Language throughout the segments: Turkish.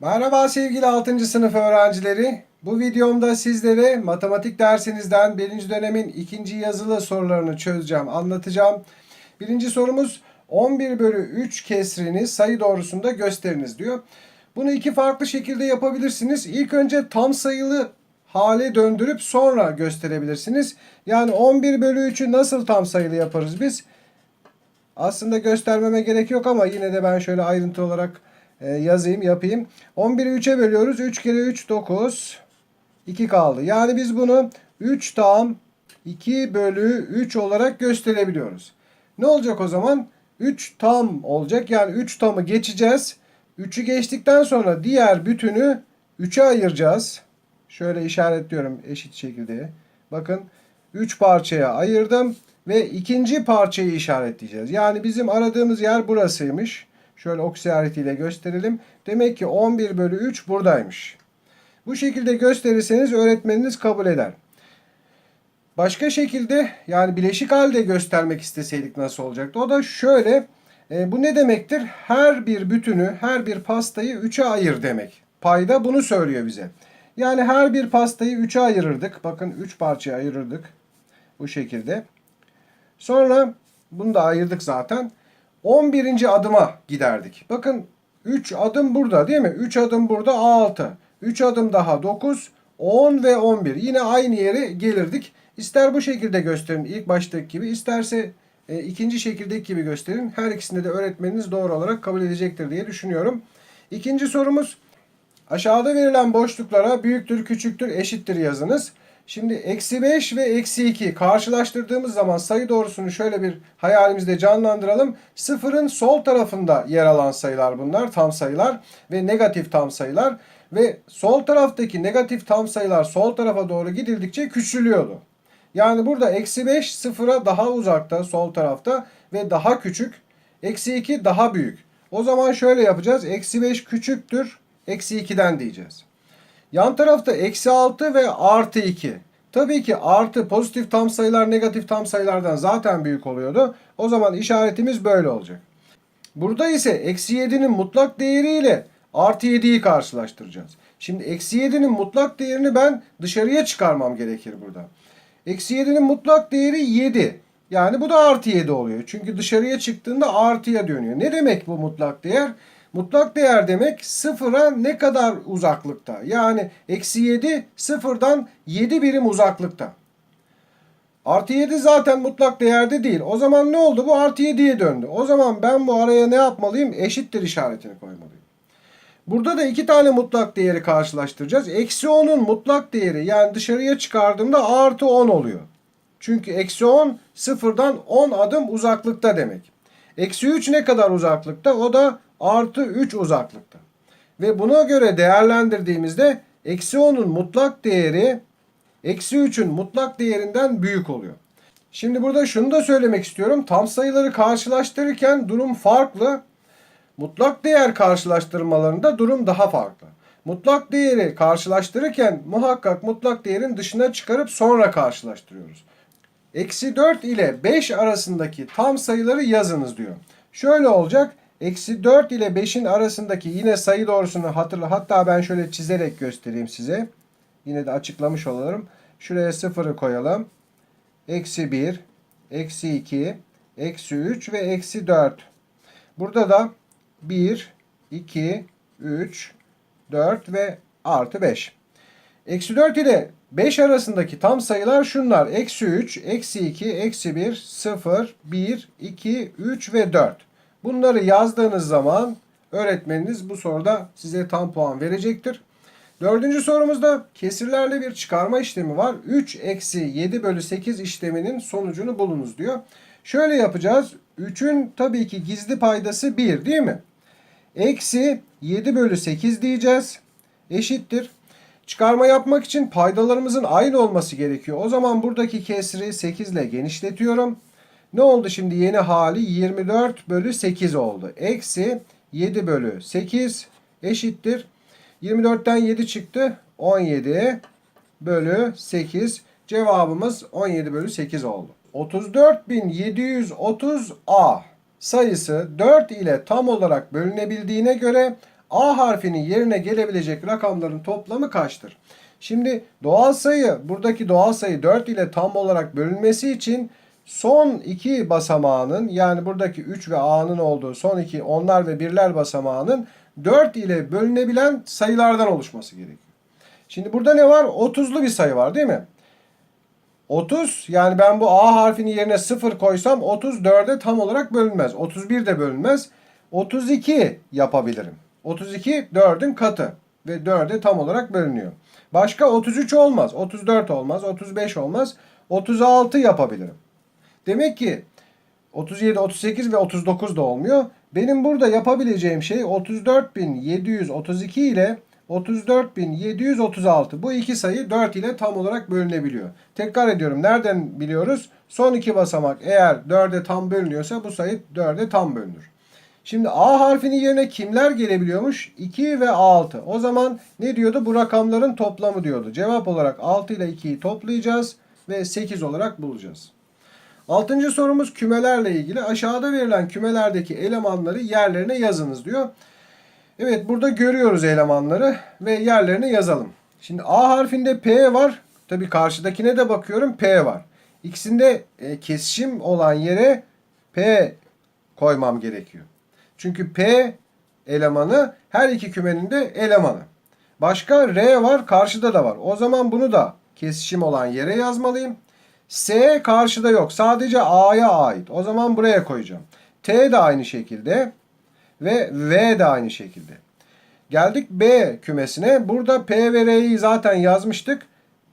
Merhaba sevgili 6. sınıf öğrencileri. Bu videomda sizlere matematik dersinizden 1. dönemin ikinci yazılı sorularını çözeceğim, anlatacağım. Birinci sorumuz 11 bölü 3 kesrini sayı doğrusunda gösteriniz diyor. Bunu iki farklı şekilde yapabilirsiniz. İlk önce tam sayılı hale döndürüp sonra gösterebilirsiniz. Yani 11 bölü 3'ü nasıl tam sayılı yaparız biz? Aslında göstermeme gerek yok ama yine de ben şöyle ayrıntı olarak e, yazayım, yapayım. 11'i 3'e bölüyoruz. 3 kere 3 9. 2 kaldı. Yani biz bunu 3 tam 2 bölü 3 olarak gösterebiliyoruz. Ne olacak o zaman? 3 tam olacak. Yani 3 tamı geçeceğiz. 3'ü geçtikten sonra diğer bütünü 3'e ayıracağız. Şöyle işaretliyorum eşit şekilde. Bakın 3 parçaya ayırdım ve ikinci parçayı işaretleyeceğiz. Yani bizim aradığımız yer burasıymış. Şöyle ok işaretiyle gösterelim. Demek ki 11 bölü 3 buradaymış. Bu şekilde gösterirseniz öğretmeniniz kabul eder. Başka şekilde yani bileşik halde göstermek isteseydik nasıl olacaktı? O da şöyle. E, bu ne demektir? Her bir bütünü, her bir pastayı 3'e ayır demek. Payda bunu söylüyor bize. Yani her bir pastayı 3'e ayırırdık. Bakın 3 parçaya ayırırdık. Bu şekilde. Sonra bunu da ayırdık zaten. 11. adıma giderdik. Bakın 3 adım burada değil mi? 3 adım burada A6. 3 adım daha 9, 10 ve 11. Yine aynı yere gelirdik. İster bu şekilde gösterin ilk baştaki gibi, isterse e, ikinci şekildeki gibi gösterin. Her ikisinde de öğretmeniniz doğru olarak kabul edecektir diye düşünüyorum. İkinci sorumuz aşağıda verilen boşluklara büyüktür, küçüktür, eşittir yazınız. Şimdi eksi 5 ve eksi 2 karşılaştırdığımız zaman sayı doğrusunu şöyle bir hayalimizde canlandıralım. Sıfırın sol tarafında yer alan sayılar bunlar tam sayılar ve negatif tam sayılar. Ve sol taraftaki negatif tam sayılar sol tarafa doğru gidildikçe küçülüyordu. Yani burada eksi 5 sıfıra daha uzakta sol tarafta ve daha küçük. Eksi 2 daha büyük. O zaman şöyle yapacağız. Eksi 5 küçüktür. Eksi 2'den diyeceğiz. Yan tarafta eksi 6 ve artı 2. Tabii ki artı pozitif tam sayılar negatif tam sayılardan zaten büyük oluyordu. O zaman işaretimiz böyle olacak. Burada ise eksi 7'nin mutlak değeriyle artı 7'yi karşılaştıracağız. Şimdi eksi 7'nin mutlak değerini ben dışarıya çıkarmam gerekir burada. Eksi 7'nin mutlak değeri 7. Yani bu da artı 7 oluyor. Çünkü dışarıya çıktığında artıya dönüyor. Ne demek bu mutlak değer? Mutlak değer demek sıfıra ne kadar uzaklıkta? Yani eksi 7 sıfırdan 7 birim uzaklıkta. Artı 7 zaten mutlak değerde değil. O zaman ne oldu? Bu artı 7'ye döndü. O zaman ben bu araya ne yapmalıyım? Eşittir işaretini koymalıyım. Burada da iki tane mutlak değeri karşılaştıracağız. Eksi 10'un mutlak değeri yani dışarıya çıkardığımda artı 10 oluyor. Çünkü eksi 10 sıfırdan 10 adım uzaklıkta demek. Eksi 3 ne kadar uzaklıkta? O da artı 3 uzaklıkta. Ve buna göre değerlendirdiğimizde eksi 10'un mutlak değeri eksi 3'ün mutlak değerinden büyük oluyor. Şimdi burada şunu da söylemek istiyorum. Tam sayıları karşılaştırırken durum farklı. Mutlak değer karşılaştırmalarında durum daha farklı. Mutlak değeri karşılaştırırken muhakkak mutlak değerin dışına çıkarıp sonra karşılaştırıyoruz. Eksi 4 ile 5 arasındaki tam sayıları yazınız diyor. Şöyle olacak. Eksi 4 ile 5'in arasındaki yine sayı doğrusunu hatırla. Hatta ben şöyle çizerek göstereyim size. Yine de açıklamış olalım. Şuraya 0'ı koyalım. Eksi 1, eksi 2, eksi 3 ve eksi 4. Burada da 1, 2, 3, 4 ve artı 5. Eksi 4 ile 5 arasındaki tam sayılar şunlar. Eksi 3, eksi 2, eksi 1, 0, 1, 2, 3 ve 4. Bunları yazdığınız zaman öğretmeniniz bu soruda size tam puan verecektir. Dördüncü sorumuzda kesirlerle bir çıkarma işlemi var. 3 eksi 7 bölü 8 işleminin sonucunu bulunuz diyor. Şöyle yapacağız. 3'ün tabii ki gizli paydası 1 değil mi? Eksi 7 bölü 8 diyeceğiz. Eşittir. Çıkarma yapmak için paydalarımızın aynı olması gerekiyor. O zaman buradaki kesri 8 ile genişletiyorum. Ne oldu şimdi yeni hali 24 bölü 8 oldu. Eksi 7 bölü 8 eşittir. 24'ten 7 çıktı. 17 bölü 8. Cevabımız 17 bölü 8 oldu. 34.730 A sayısı 4 ile tam olarak bölünebildiğine göre A harfinin yerine gelebilecek rakamların toplamı kaçtır? Şimdi doğal sayı, buradaki doğal sayı 4 ile tam olarak bölünmesi için son iki basamağının yani buradaki 3 ve A'nın olduğu son iki onlar ve birler basamağının 4 ile bölünebilen sayılardan oluşması gerekiyor. Şimdi burada ne var? 30'lu bir sayı var değil mi? 30 yani ben bu A harfinin yerine 0 koysam 34'e tam olarak bölünmez. 31 de bölünmez. 32 yapabilirim. 32 4'ün katı ve 4'e tam olarak bölünüyor. Başka 33 olmaz, 34 olmaz, 35 olmaz. 36 yapabilirim. Demek ki 37, 38 ve 39 da olmuyor. Benim burada yapabileceğim şey 34.732 ile 34.736. Bu iki sayı 4 ile tam olarak bölünebiliyor. Tekrar ediyorum. Nereden biliyoruz? Son iki basamak eğer 4'e tam bölünüyorsa bu sayı 4'e tam bölünür. Şimdi A harfinin yerine kimler gelebiliyormuş? 2 ve 6. O zaman ne diyordu? Bu rakamların toplamı diyordu. Cevap olarak 6 ile 2'yi toplayacağız ve 8 olarak bulacağız. Altıncı sorumuz kümelerle ilgili. Aşağıda verilen kümelerdeki elemanları yerlerine yazınız diyor. Evet burada görüyoruz elemanları ve yerlerini yazalım. Şimdi A harfinde P var. Tabii karşıdakine de bakıyorum P var. İkisinde e, kesişim olan yere P koymam gerekiyor. Çünkü P elemanı her iki kümenin de elemanı. Başka R var karşıda da var. O zaman bunu da kesişim olan yere yazmalıyım. S karşıda yok. Sadece A'ya ait. O zaman buraya koyacağım. T de aynı şekilde ve V de aynı şekilde. Geldik B kümesine. Burada P ve R'yi zaten yazmıştık.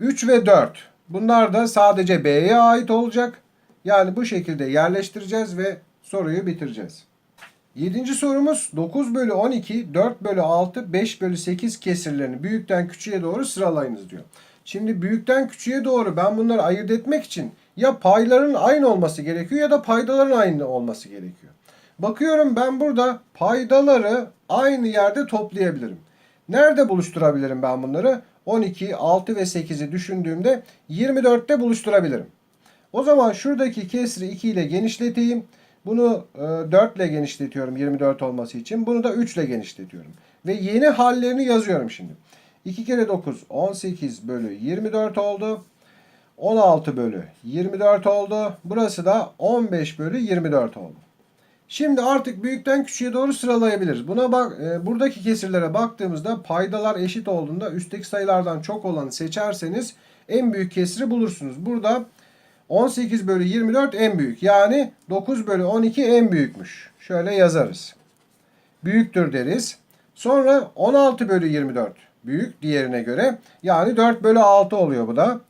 3 ve 4. Bunlar da sadece B'ye ait olacak. Yani bu şekilde yerleştireceğiz ve soruyu bitireceğiz. Yedinci sorumuz 9 bölü 12, 4 bölü 6, 5 bölü 8 kesirlerini büyükten küçüğe doğru sıralayınız diyor. Şimdi büyükten küçüğe doğru ben bunları ayırt etmek için ya payların aynı olması gerekiyor ya da paydaların aynı olması gerekiyor. Bakıyorum ben burada paydaları aynı yerde toplayabilirim. Nerede buluşturabilirim ben bunları? 12, 6 ve 8'i düşündüğümde 24'te buluşturabilirim. O zaman şuradaki kesri 2 ile genişleteyim. Bunu e, 4 ile genişletiyorum 24 olması için. Bunu da 3 ile genişletiyorum. Ve yeni hallerini yazıyorum şimdi. 2 kere 9 18 bölü 24 oldu. 16 bölü 24 oldu. Burası da 15 bölü 24 oldu. Şimdi artık büyükten küçüğe doğru sıralayabiliriz. Buna bak, e, buradaki kesirlere baktığımızda paydalar eşit olduğunda üstteki sayılardan çok olanı seçerseniz en büyük kesiri bulursunuz. Burada 18 bölü 24 en büyük. Yani 9 bölü 12 en büyükmüş. Şöyle yazarız. Büyüktür deriz. Sonra 16 bölü 24 büyük diğerine göre. Yani 4 bölü 6 oluyor bu da.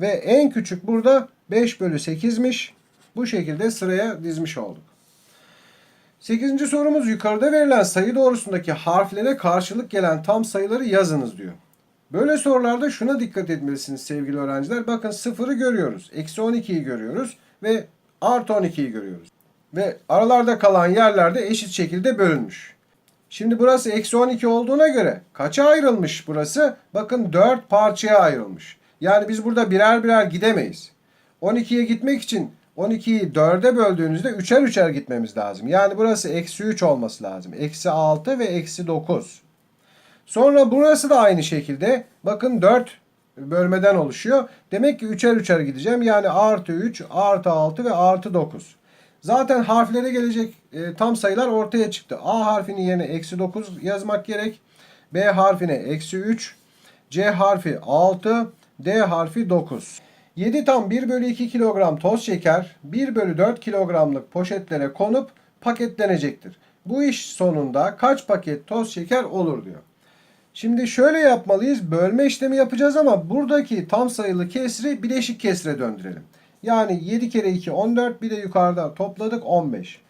Ve en küçük burada 5 bölü 8'miş. Bu şekilde sıraya dizmiş olduk. 8. sorumuz yukarıda verilen sayı doğrusundaki harflere karşılık gelen tam sayıları yazınız diyor. Böyle sorularda şuna dikkat etmelisiniz sevgili öğrenciler. Bakın sıfırı görüyoruz. Eksi 12'yi görüyoruz. Ve artı 12'yi görüyoruz. Ve aralarda kalan yerlerde eşit şekilde bölünmüş. Şimdi burası eksi 12 olduğuna göre kaça ayrılmış burası? Bakın 4 parçaya ayrılmış. Yani biz burada birer birer gidemeyiz. 12'ye gitmek için 12'yi 4'e böldüğünüzde üçer üçer gitmemiz lazım. Yani burası eksi 3 olması lazım. Eksi 6 ve eksi 9. Sonra burası da aynı şekilde. Bakın 4 bölmeden oluşuyor. Demek ki üçer üçer gideceğim. Yani artı 3, artı 6 ve artı 9. Zaten harflere gelecek e, tam sayılar ortaya çıktı. A harfinin yerine eksi 9 yazmak gerek. B harfine eksi 3. C harfi 6. D harfi 9. 7 tam 1 bölü 2 kilogram toz şeker 1 bölü 4 kilogramlık poşetlere konup paketlenecektir. Bu iş sonunda kaç paket toz şeker olur diyor. Şimdi şöyle yapmalıyız. Bölme işlemi yapacağız ama buradaki tam sayılı kesri bileşik kesre döndürelim. Yani 7 kere 2 14 bir de yukarıda topladık 15.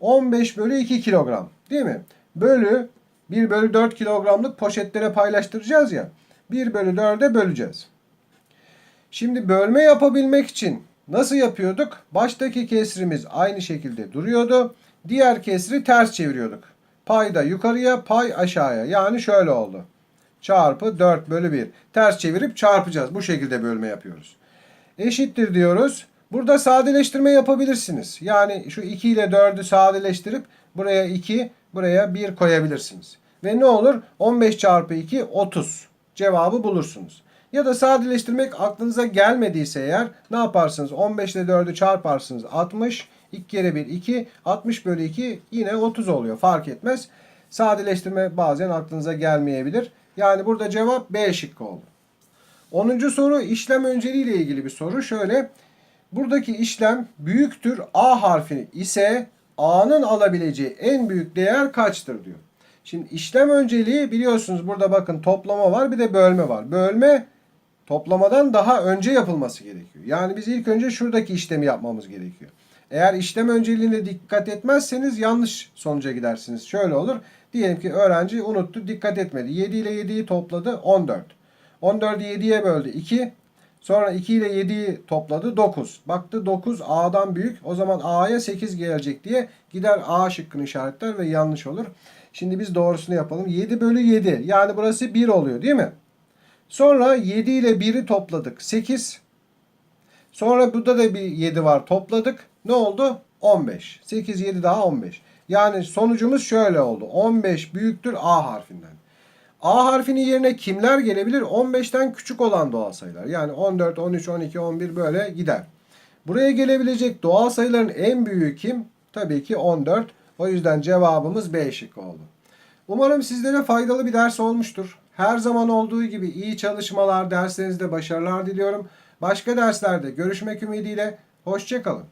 15 bölü 2 kilogram değil mi? Bölü 1 bölü 4 kilogramlık poşetlere paylaştıracağız ya. 1 bölü 4'e böleceğiz. Şimdi bölme yapabilmek için nasıl yapıyorduk? Baştaki kesrimiz aynı şekilde duruyordu. Diğer kesri ters çeviriyorduk. Payda yukarıya, pay aşağıya. Yani şöyle oldu. Çarpı 4 bölü 1. Ters çevirip çarpacağız. Bu şekilde bölme yapıyoruz. Eşittir diyoruz. Burada sadeleştirme yapabilirsiniz. Yani şu 2 ile 4'ü sadeleştirip buraya 2, buraya 1 koyabilirsiniz. Ve ne olur? 15 çarpı 2 30. Cevabı bulursunuz. Ya da sadeleştirmek aklınıza gelmediyse eğer ne yaparsınız? 15 ile 4'ü çarparsınız 60. 2 kere 1 2. 60 bölü 2 yine 30 oluyor. Fark etmez. Sadeleştirme bazen aklınıza gelmeyebilir. Yani burada cevap B şıkkı oldu. 10. soru işlem önceliği ile ilgili bir soru. Şöyle buradaki işlem büyüktür A harfi ise A'nın alabileceği en büyük değer kaçtır diyor. Şimdi işlem önceliği biliyorsunuz burada bakın toplama var bir de bölme var. Bölme toplamadan daha önce yapılması gerekiyor. Yani biz ilk önce şuradaki işlemi yapmamız gerekiyor. Eğer işlem önceliğine dikkat etmezseniz yanlış sonuca gidersiniz. Şöyle olur. Diyelim ki öğrenci unuttu, dikkat etmedi. 7 ile 7'yi topladı 14. 14'ü 7'ye böldü 2. Sonra 2 ile 7'yi topladı 9. Baktı 9 A'dan büyük. O zaman A'ya 8 gelecek diye gider A şıkkını işaretler ve yanlış olur. Şimdi biz doğrusunu yapalım. 7 bölü 7 yani burası 1 oluyor değil mi? Sonra 7 ile 1'i topladık. 8. Sonra burada da bir 7 var topladık. Ne oldu? 15. 8, 7 daha 15. Yani sonucumuz şöyle oldu. 15 büyüktür A harfinden. A harfinin yerine kimler gelebilir? 15'ten küçük olan doğal sayılar. Yani 14, 13, 12, 11 böyle gider. Buraya gelebilecek doğal sayıların en büyüğü kim? Tabii ki 14. O yüzden cevabımız B şıkkı oldu. Umarım sizlere faydalı bir ders olmuştur. Her zaman olduğu gibi iyi çalışmalar, derslerinizde başarılar diliyorum. Başka derslerde görüşmek ümidiyle. Hoşçakalın.